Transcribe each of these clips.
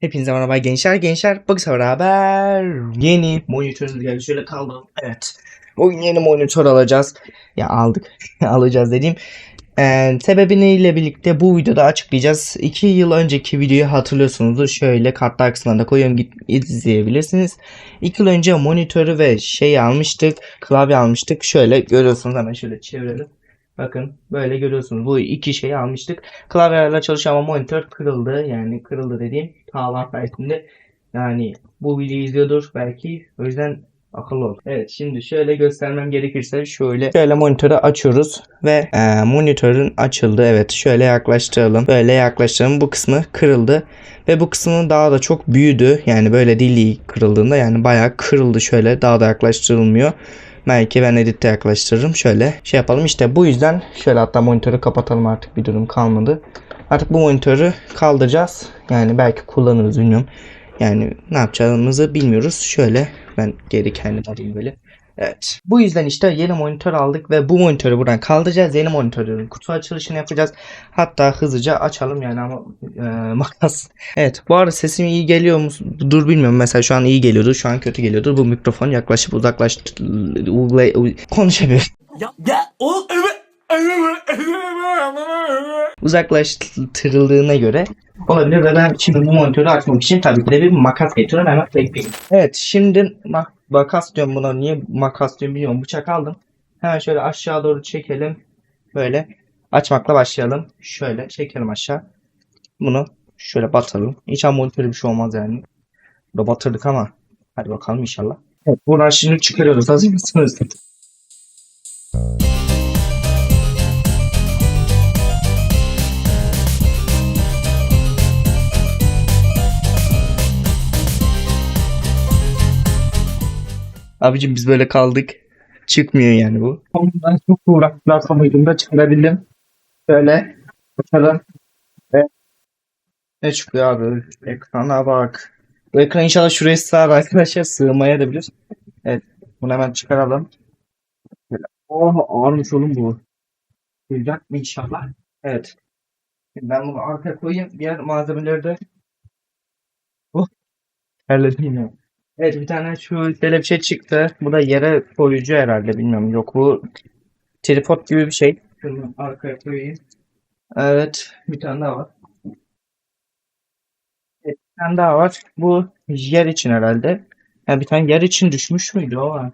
Hepinize merhaba gençler gençler. Bugün beraber yeni monitörümüz geldi. Şöyle kaldım. Evet. Bugün yeni monitör alacağız. Ya aldık. alacağız dediğim. Ee, sebebiniyle birlikte bu videoda açıklayacağız. 2 yıl önceki videoyu hatırlıyorsunuzdur. Şöyle kartlar kısmına da koyuyorum. Git izleyebilirsiniz. 2 yıl önce monitörü ve şey almıştık. Klavye almıştık. Şöyle görüyorsunuz hemen şöyle çevirelim. Bakın böyle görüyorsunuz. Bu iki şeyi almıştık. Klavyelerle çalışan ama monitör kırıldı. Yani kırıldı dediğim Tağlar sayesinde. Yani bu videoyu izliyordur belki. O yüzden akıllı ol. Evet şimdi şöyle göstermem gerekirse şöyle şöyle monitörü açıyoruz ve e, monitörün açıldı. Evet şöyle yaklaştıralım. Böyle yaklaştıralım. Bu kısmı kırıldı ve bu kısmı daha da çok büyüdü. Yani böyle dili kırıldığında yani bayağı kırıldı şöyle daha da yaklaştırılmıyor. Belki ben editte yaklaştırırım. Şöyle şey yapalım. İşte bu yüzden şöyle hatta monitörü kapatalım artık bir durum kalmadı. Artık bu monitörü kaldıracağız. Yani belki kullanırız bilmiyorum. Yani ne yapacağımızı bilmiyoruz. Şöyle ben geri kendim alayım böyle. Evet. Bu yüzden işte yeni monitör aldık ve bu monitörü buradan kaldıracağız. Yeni monitörün kutu açılışını yapacağız. Hatta hızlıca açalım yani ama e, makas. Evet bu arada sesim iyi geliyor mu? Dur bilmiyorum. Mesela şu an iyi geliyordu. Şu an kötü geliyordu. Bu mikrofon yaklaşıp uzaklaş konuşamıyorum. Ya ya oğlum evet. Uzaklaştırıldığına göre olabilir ve ben şimdi bu monitörü açmak için tabii ki de bir makas getiriyorum hemen bekleyeyim. Evet şimdi ma- makas diyorum buna niye makas diyorum bilmiyorum bıçak aldım. Hemen şöyle aşağı doğru çekelim. Böyle açmakla başlayalım. Şöyle çekelim aşağı. Bunu şöyle batalım. İnşallah monitörü bir şey olmaz yani. Burada batırdık ama hadi bakalım inşallah. Evet buradan şimdi çıkarıyoruz. Hazır mısınız? Abicim biz böyle kaldık. Çıkmıyor yani bu. Ondan çok uğraştılar sonucunda çıkarabildim. Böyle bakalım. Ne çıkıyor abi? Ekrana bak. Bu ekran inşallah şuraya sığar arkadaşlar. Sığmaya da bilir. Evet. Bunu hemen çıkaralım. Oh ağırmış oğlum bu. Sığacak mı inşallah? Evet. Şimdi ben bunu arkaya koyayım. Diğer malzemeleri de Oh. Terledim ya. Evet bir tane şu böyle bir şey çıktı. Bu da yere koyucu herhalde bilmiyorum. Yok bu tripod gibi bir şey. Şunu arkaya koyayım. Evet bir tane daha var. Evet, bir tane daha var. Bu yer için herhalde. Yani bir tane yer için düşmüş müydü o var.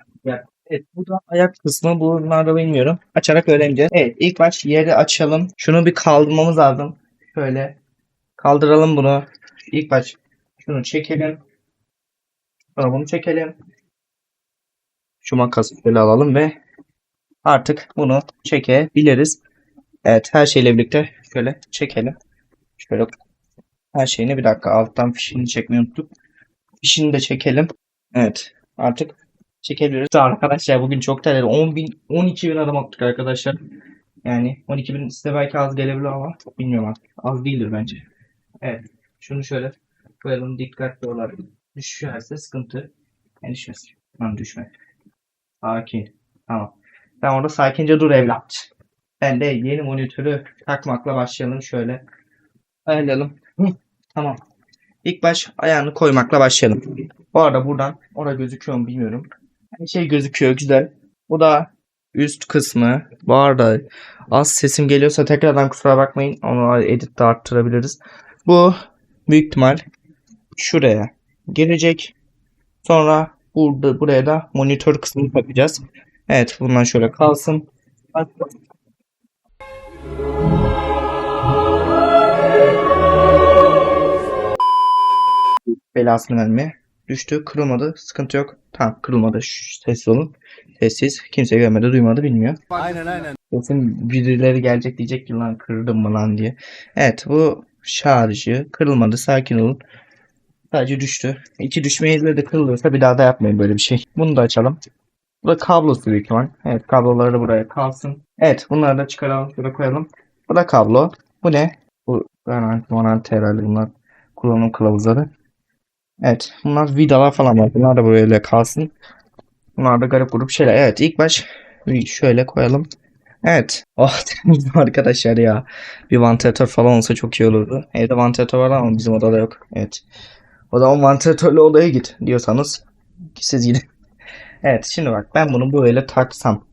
Evet bu da ayak kısmı. Bunları da bilmiyorum. Açarak öğreneceğiz. Evet ilk baş yeri açalım. Şunu bir kaldırmamız lazım. Şöyle kaldıralım bunu. İlk baş şunu çekelim. Bunu çekelim. Şu makası böyle alalım ve artık bunu çekebiliriz. Evet her şeyle birlikte şöyle çekelim. Şöyle her şeyini bir dakika alttan fişini çekmeyi unuttuk. Fişini de çekelim. Evet artık çekebiliriz. Arkadaşlar bugün çok terledim. 10 bin, 12 bin adım attık arkadaşlar. Yani 12 bin size belki az gelebilir ama bilmiyorum artık. Az değildir bence. Evet. Şunu şöyle koyalım dikkatli olarak. Düşerse sıkıntı. Yani düşmez. Tamam düşme. Sakin. Tamam. Sen orada sakince dur evlat. Ben de yeni monitörü takmakla başlayalım şöyle. Ayarlayalım. Tamam. İlk baş ayağını koymakla başlayalım. Bu arada buradan orada gözüküyor mu bilmiyorum. Her şey gözüküyor güzel. Bu da üst kısmı. Bu arada az sesim geliyorsa tekrardan kusura bakmayın. Onu editte arttırabiliriz. Bu büyük ihtimal şuraya girecek. Sonra burada buraya da monitör kısmını takacağız. Evet bundan şöyle kalsın. Belasını vermeye düştü. Kırılmadı. Sıkıntı yok. Tamam kırılmadı. Şş, Sessiz olun. Sessiz. Kimse görmedi, duymadı, bilmiyor. Aynen aynen. Kesin birileri gelecek diyecek ki lan kırdım mı lan diye. Evet bu şarjı kırılmadı. Sakin olun. Sadece düştü. İki düşmeyle de kırılırsa bir daha da yapmayın böyle bir şey. Bunu da açalım. Bu da kablosu büyük ihtimal. Evet kabloları da buraya kalsın. Evet bunları da çıkaralım. Şuraya koyalım. Bu da kablo. Bu ne? Bu garanti garanti herhalde bunlar. Kullanım kılavuzları. Evet bunlar vidalar falan var. Bunlar da böyle kalsın. Bunlar da garip grup şeyler. Evet ilk baş şöyle koyalım. Evet. Oh arkadaşlar ya. Bir vantilatör falan olsa çok iyi olurdu. Evde vantilatör var ama bizim odada yok. Evet. O zaman vantilatörlü odaya git diyorsanız siz gidin. Evet şimdi bak ben bunu böyle taksam.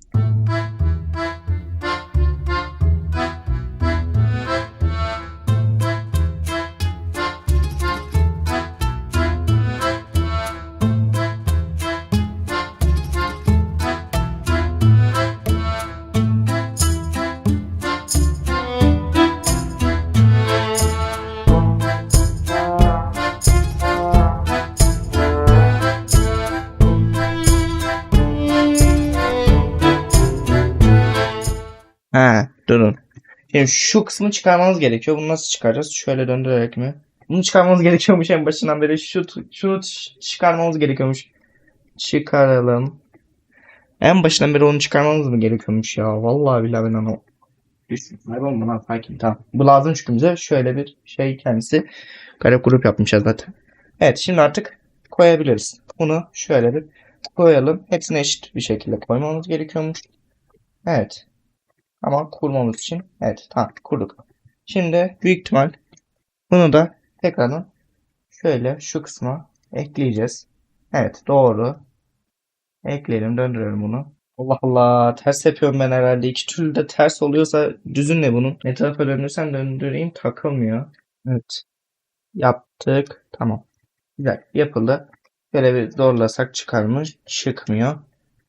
He durun. Şimdi şu kısmı çıkarmanız gerekiyor. Bunu nasıl çıkaracağız? Şöyle döndürerek mi? Bunu çıkarmanız gerekiyormuş en başından beri. Şu, şunu çıkarmamız gerekiyormuş. Çıkaralım. En başından beri onu çıkarmamız mı gerekiyormuş ya? Vallahi billahi ben onu Düşün. Kaybolma lan sakin tamam. Bu lazım çünkü bize. Şöyle bir şey kendisi. Garip grup yapmışız zaten. Evet şimdi artık koyabiliriz. Bunu şöyle bir koyalım. Hepsini eşit bir şekilde koymamız gerekiyormuş. Evet. Ama kurmamız için. Evet tamam kurduk. Şimdi büyük ihtimal bunu da tekrardan şöyle şu kısma ekleyeceğiz. Evet doğru. Ekleyelim döndürelim bunu. Allah Allah ters yapıyorum ben herhalde. İki türlü de ters oluyorsa düzün ne bunun? Ne tarafa döndürsem döndüreyim takılmıyor. Evet. Yaptık. Tamam. Güzel. Yapıldı. Böyle bir zorlasak çıkar mı? Çıkmıyor.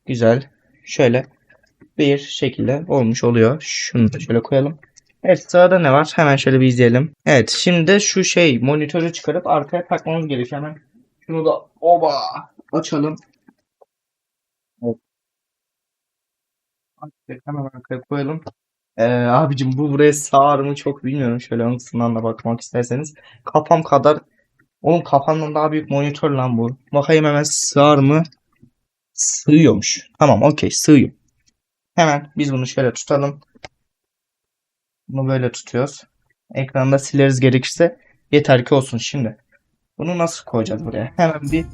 Güzel. Şöyle bir şekilde olmuş oluyor. Şunu da şöyle koyalım. Evet sırada ne var? Hemen şöyle bir izleyelim. Evet şimdi de şu şey monitörü çıkarıp arkaya takmamız gerekiyor. Hemen şunu da oba açalım. Evet. Hemen arkaya koyalım. Ee, abicim bu buraya sığar mı çok bilmiyorum. Şöyle ön da bakmak isterseniz. Kafam kadar Oğlum kafamdan daha büyük monitör lan bu. Bakayım hemen sığar mı? Sığıyormuş. Tamam okey sığıyor. Hemen biz bunu şöyle tutalım. Bunu böyle tutuyoruz. Ekranda sileriz gerekirse. Yeter ki olsun şimdi. Bunu nasıl koyacağız buraya? Hemen bir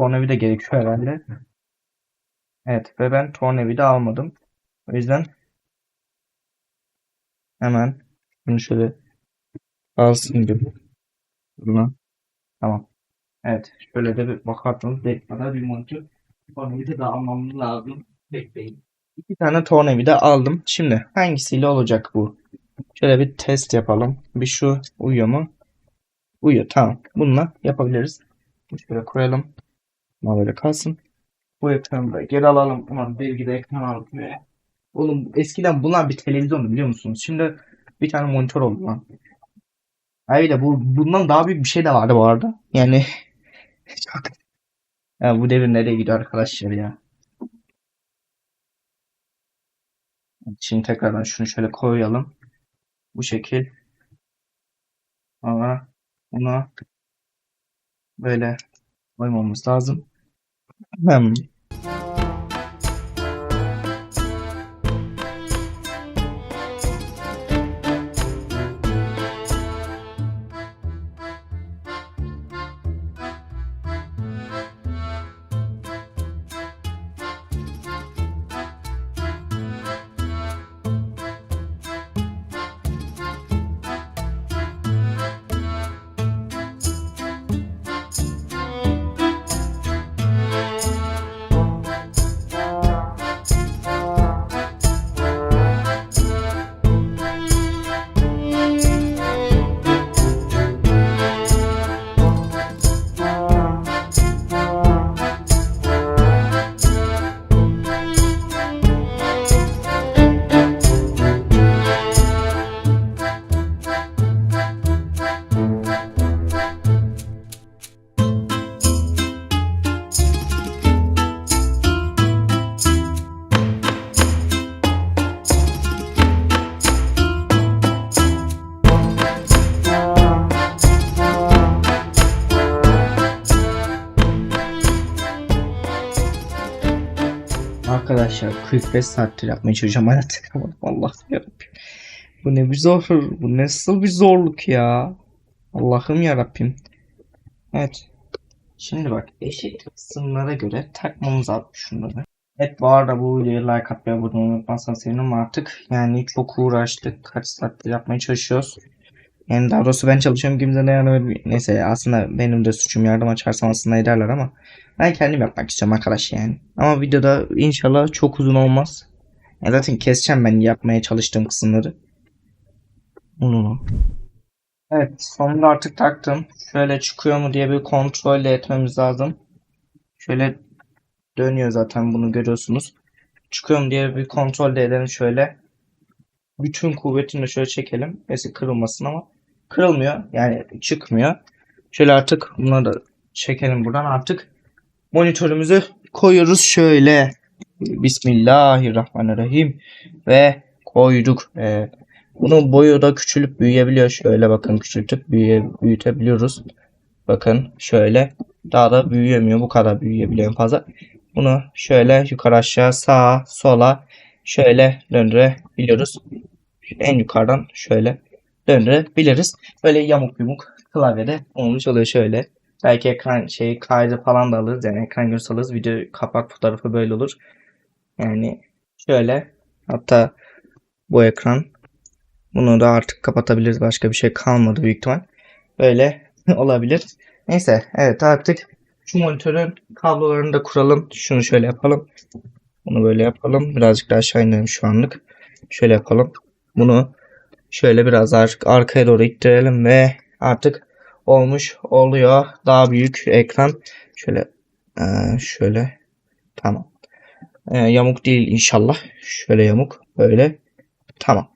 tornavida gerekiyor herhalde. Evet ve ben tornavida almadım. O yüzden hemen bunu şöyle alsın gibi. Buna. Tamam. Evet. Şöyle de bir bakarsanız dekmada bir monitör tornavida da almam lazım. Bekleyin. İki tane tornavida aldım. Şimdi hangisiyle olacak bu? Şöyle bir test yapalım. Bir şu uyuyor mu? Uyuyor. Tamam. Bununla yapabiliriz. Şöyle koyalım. Ama böyle kalsın. Bu ekranı da geri alalım. Ulan belki de ekran aldık be. Oğlum eskiden bunlar bir televizyondu biliyor musunuz? Şimdi bir tane monitör oldu lan. Öyle bu bundan daha büyük bir şey de vardı bu arada. Yani çok ya bu devir nereye gidiyor arkadaşlar ya. Şimdi tekrardan şunu şöyle koyalım. Bu şekil. Ama buna böyle koymamız lazım. Um, Arkadaşlar 45 saattir yapmaya çalışacağım. Hala tıkamadım. Allah yarabbim. Bu ne bir zor. Bu nasıl bir zorluk ya. Allah'ım yarabbim. Evet. Şimdi bak eşit kısımlara göre takmamız lazım şunları. Evet bu arada bu videoya like atmayı abone olmayı unutmazsan sevinirim artık. Yani çok uğraştık. Kaç saattir yapmaya çalışıyoruz. Yani daha doğrusu ben çalışıyorum kimse de yani neyse aslında benim de suçum yardım açarsam aslında ederler ama ben kendim yapmak istiyorum arkadaş yani. Ama videoda inşallah çok uzun olmaz. Ya zaten keseceğim ben yapmaya çalıştığım kısımları. Onu. Evet sonunda artık taktım. Şöyle çıkıyor mu diye bir kontrol etmemiz lazım. Şöyle dönüyor zaten bunu görüyorsunuz. Çıkıyor mu diye bir kontrol de edelim şöyle. Bütün kuvvetini şöyle çekelim. Neyse kırılmasın ama kırılmıyor. Yani çıkmıyor. Şöyle artık bunları da çekelim buradan artık. Monitörümüzü koyuyoruz şöyle. Bismillahirrahmanirrahim. Ve koyduk. Ee, bunun boyu da küçülüp büyüyebiliyor. Şöyle bakın küçültüp büyüye, büyütebiliyoruz. Bakın şöyle. Daha da büyüyemiyor. Bu kadar büyüyebiliyor fazla. Bunu şöyle yukarı aşağı sağa sola şöyle döndürebiliyoruz. En yukarıdan şöyle döndürebiliriz. Böyle yamuk yumuk klavyede olmuş oluyor şöyle. Belki ekran şey kaydı falan da alırız. Yani ekran görüntüsü alırız. Video kapak fotoğrafı böyle olur. Yani şöyle hatta bu ekran bunu da artık kapatabiliriz. Başka bir şey kalmadı büyük ihtimal. Böyle olabilir. Neyse evet artık şu monitörün kablolarını da kuralım. Şunu şöyle yapalım. Bunu böyle yapalım. Birazcık daha aşağı inelim şu anlık. Şöyle yapalım. Bunu şöyle biraz ar- arkaya doğru ittirelim ve artık olmuş oluyor. Daha büyük ekran. Şöyle eee, şöyle tamam. Eee, yamuk değil inşallah. Şöyle yamuk. Böyle. Tamam.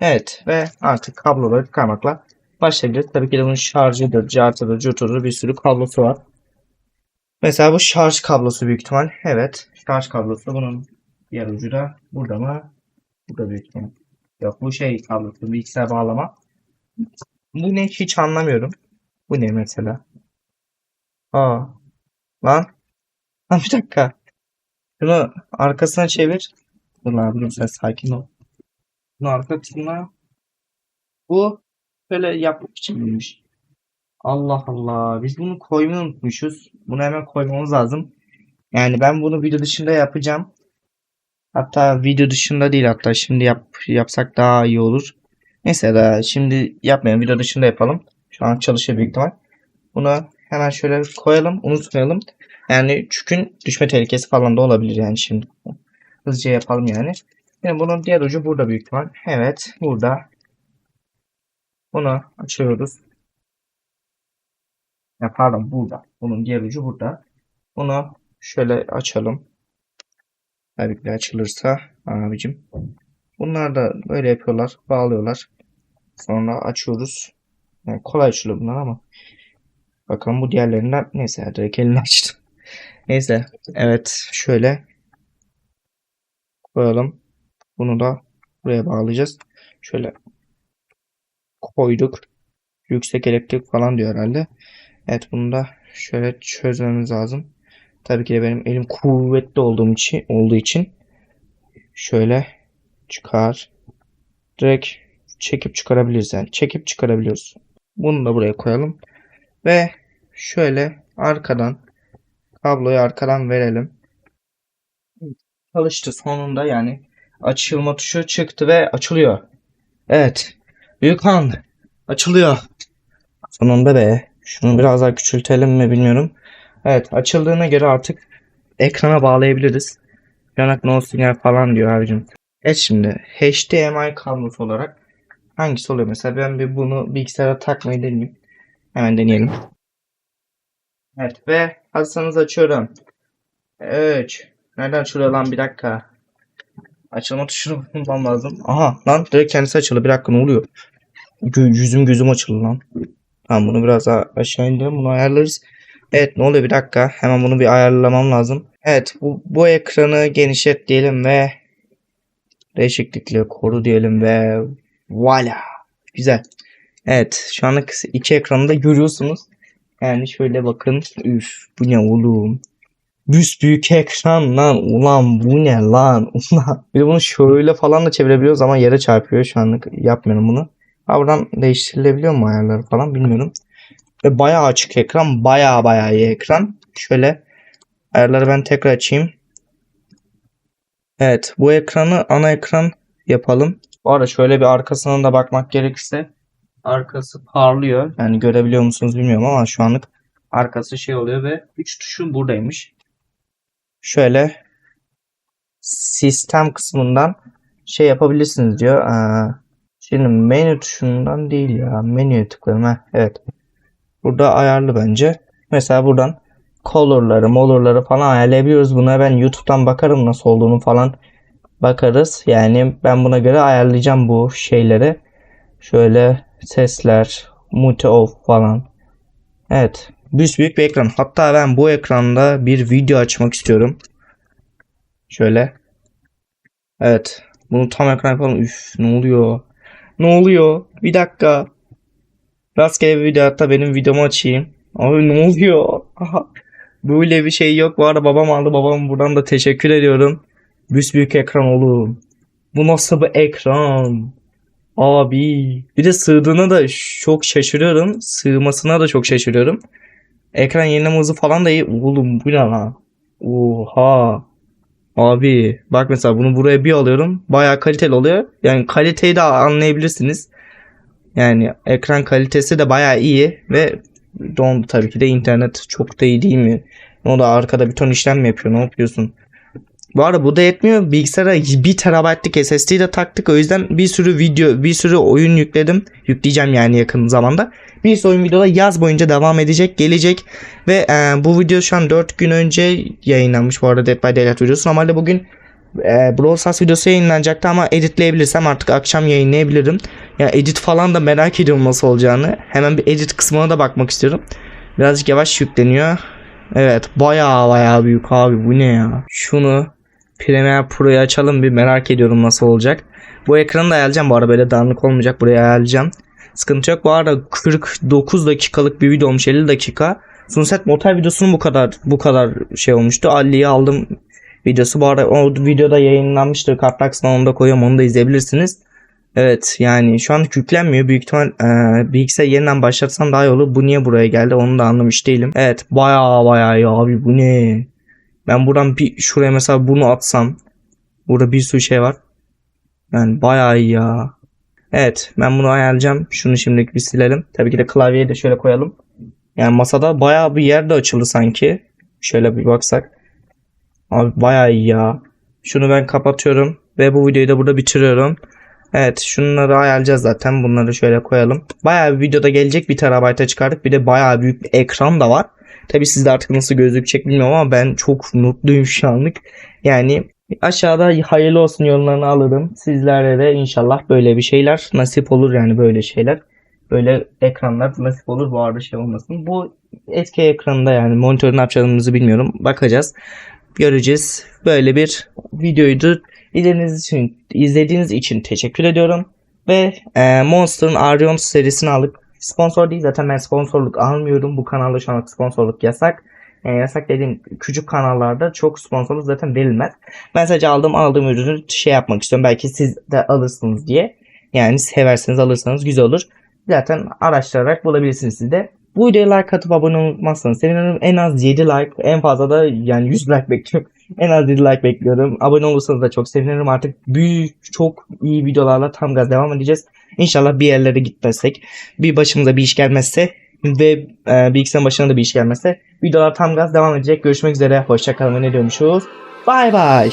Evet ve artık kabloları çıkarmakla başlayabiliriz. Tabii ki de bunun şarjıdır, cartıdır, curtudur bir sürü kablosu var. Mesela bu şarj kablosu büyük ihtimal. Evet. Şarj kablosu. Bunun diğer ucu da burada mı? Burada büyük ihtimal. Yok bu şey kablosu. Bilgisayar bağlama. Bu ne hiç anlamıyorum. Bu ne mesela? Aa. Lan. Lan bir dakika. Şunu arkasına çevir. Lan dur sen sakin ol. Bunu arkasına. Bu böyle yapmak için miymiş? Allah Allah. Biz bunu koymayı unutmuşuz. Bunu hemen koymamız lazım. Yani ben bunu video dışında yapacağım. Hatta video dışında değil hatta şimdi yap, yapsak daha iyi olur. Neyse da şimdi yapmayalım. Video dışında yapalım. Şu an çalışıyor büyük ihtimal. Bunu hemen şöyle koyalım. Unutmayalım. Yani çükün düşme tehlikesi falan da olabilir yani şimdi. Hızlıca yapalım yani. Yani bunun diğer ucu burada büyük ihtimal. Evet burada. Bunu açıyoruz. Ya pardon burada. Bunun diğer ucu burada. Bunu şöyle açalım. Tabii ki açılırsa abicim. Bunlar da böyle yapıyorlar. Bağlıyorlar. Sonra açıyoruz. Yani kolay açılıyor bunlar ama. Bakalım bu diğerlerinden. Neyse direkt elini açtım. Neyse. Evet. Şöyle. Koyalım. Bunu da buraya bağlayacağız. Şöyle koyduk. Yüksek elektrik falan diyor herhalde. Evet bunu da şöyle çözmemiz lazım. Tabii ki de benim elim kuvvetli olduğum için olduğu için şöyle çıkar. Direkt çekip çıkarabiliriz yani. Çekip çıkarabiliyoruz. Bunu da buraya koyalım. Ve şöyle arkadan kabloyu arkadan verelim. Çalıştı sonunda yani. Açılma tuşu çıktı ve açılıyor. Evet. Büyük han. Açılıyor. Sonunda be. Şunu biraz daha küçültelim mi bilmiyorum. Evet açıldığına göre artık ekrana bağlayabiliriz. Yanak no sinyal falan diyor abicim. Evet şimdi HDMI kablosu olarak hangisi oluyor? Mesela ben bir bunu bilgisayara takmayı deneyeyim. Hemen deneyelim. Evet ve hazırsanız açıyorum. 3. Nereden açılıyor lan bir dakika. Açılma tuşunu bulmam lazım. Aha lan direkt kendisi açıldı. Bir dakika ne oluyor? Yüzüm gözüm açıldı lan. Tamam bunu biraz daha aşağı indirelim. Bunu ayarlarız. Evet ne oluyor bir dakika. Hemen bunu bir ayarlamam lazım. Evet bu, bu ekranı genişlet diyelim ve değişiklikle koru diyelim ve voila. Güzel. Evet şu anlık iki ekranı da görüyorsunuz. Yani şöyle bakın. Üf bu ne oğlum. büyük ekran lan. Ulan bu ne lan? Ulan. Bir de bunu şöyle falan da çevirebiliyoruz ama yere çarpıyor. Şu anlık yapmıyorum bunu. Ha buradan değiştirilebiliyor mu ayarları falan bilmiyorum. Ve bayağı açık ekran. Bayağı bayağı iyi ekran. Şöyle ayarları ben tekrar açayım. Evet bu ekranı ana ekran yapalım. Bu arada şöyle bir arkasına da bakmak gerekirse arkası parlıyor. Yani görebiliyor musunuz bilmiyorum ama şu anlık arkası şey oluyor ve 3 tuşun buradaymış. Şöyle sistem kısmından şey yapabilirsiniz diyor. Aa, şimdi menü tuşundan değil ya. Menüye tıklayalım. Heh, evet. Burada ayarlı bence. Mesela buradan color'ları, molor'ları falan ayarlayabiliyoruz. Buna ben YouTube'dan bakarım nasıl olduğunu falan bakarız. Yani ben buna göre ayarlayacağım bu şeyleri. Şöyle sesler, mute off falan. Evet. Büyük bir ekran. Hatta ben bu ekranda bir video açmak istiyorum. Şöyle. Evet. Bunu tam ekran yapalım. Üf ne oluyor? Ne oluyor? Bir dakika. Rastgele bir video hatta benim videomu açayım. Abi ne oluyor? Böyle bir şey yok. Bu arada babam aldı. Babam buradan da teşekkür ediyorum. Büyük ekran oğlum. Bu nasıl bir ekran? Abi. Bir de sığdığına da çok şaşırıyorum. Sığmasına da çok şaşırıyorum. Ekran yenileme hızı falan da iyi. Oğlum bu ne lan? Oha. Abi bak mesela bunu buraya bir alıyorum. Bayağı kaliteli oluyor. Yani kaliteyi de anlayabilirsiniz. Yani ekran kalitesi de bayağı iyi ve dondu tabii ki de internet çok da iyi değil mi? O da arkada bir ton işlem mi yapıyor? Ne yapıyorsun? Bu arada bu da yetmiyor. Bilgisayara 1 terabaytlık SSD de taktık. O yüzden bir sürü video, bir sürü oyun yükledim. Yükleyeceğim yani yakın zamanda. Bir oyun videoda yaz boyunca devam edecek, gelecek. Ve e, bu video şu an 4 gün önce yayınlanmış bu arada Dead by Daylight videosu. Normalde bugün e, Brawl Stars videosu yayınlanacaktı ama editleyebilirsem artık akşam yayınlayabilirim. Ya edit falan da merak ediyorum nasıl olacağını. Hemen bir edit kısmına da bakmak istiyorum. Birazcık yavaş yükleniyor. Evet baya baya büyük abi bu ne ya. Şunu Premiere Pro'yu açalım bir merak ediyorum nasıl olacak. Bu ekranı da ayarlayacağım bu arada böyle dağınık olmayacak buraya ayarlayacağım. Sıkıntı yok bu arada 49 dakikalık bir video olmuş 50 dakika. Sunset Motel videosunun bu kadar bu kadar şey olmuştu. Ali'yi aldım videosu bu arada o videoda yayınlanmıştır. Kartlar kısmına onu da koyuyorum onu da izleyebilirsiniz. Evet yani şu an yüklenmiyor. Büyük ihtimal e, bilgisayar yeniden başlatsam daha iyi olur. Bu niye buraya geldi onu da anlamış değilim. Evet baya baya ya abi bu ne? Ben buradan bir şuraya mesela bunu atsam. Burada bir sürü şey var. Yani bayağı iyi ya. Evet ben bunu ayarlayacağım. Şunu şimdilik bir silelim. Tabii ki de klavyeyi de şöyle koyalım. Yani masada bayağı bir yer de açıldı sanki. Şöyle bir baksak. Abi bayağı iyi ya. Şunu ben kapatıyorum. Ve bu videoyu da burada bitiriyorum. Evet şunları ayarlayacağız zaten. Bunları şöyle koyalım. Bayağı bir videoda gelecek. Bir terabayta çıkardık. Bir de bayağı büyük bir ekran da var. Tabi sizde artık nasıl gözükecek bilmiyorum ama ben çok mutluyum şu anlık. Yani aşağıda hayırlı olsun yorumlarını alırım. Sizlere de inşallah böyle bir şeyler nasip olur yani böyle şeyler. Böyle ekranlar nasip olur bu arada şey olmasın. Bu eski ekranında yani monitörü ne yapacağımızı bilmiyorum. Bakacağız. Göreceğiz. Böyle bir videoydu. İzlediğiniz için, izlediğiniz için teşekkür ediyorum. Ve e, Monster'ın Arion serisini aldık. Sponsor değil zaten ben sponsorluk almıyorum. Bu kanalda şu an sponsorluk yasak. Yani yasak dediğim küçük kanallarda çok sponsorluk zaten verilmez. Ben sadece aldığım aldığım ürünü şey yapmak istiyorum. Belki siz de alırsınız diye. Yani severseniz alırsanız güzel olur. Zaten araştırarak bulabilirsiniz siz de. Bu videoya like atıp abone olmazsanız sevinirim. En az 7 like en fazla da yani 100 like bekliyorum. En az 7 like bekliyorum. Abone olursanız da çok sevinirim. Artık büyük çok iyi videolarla tam gaz devam edeceğiz. İnşallah bir yerlere gitmezsek. Bir başımıza bir iş gelmezse ve e, bilgisayarın başına da bir iş gelmezse videolar tam gaz devam edecek. Görüşmek üzere. Hoşçakalın ne diyormuşuz? Bay bay.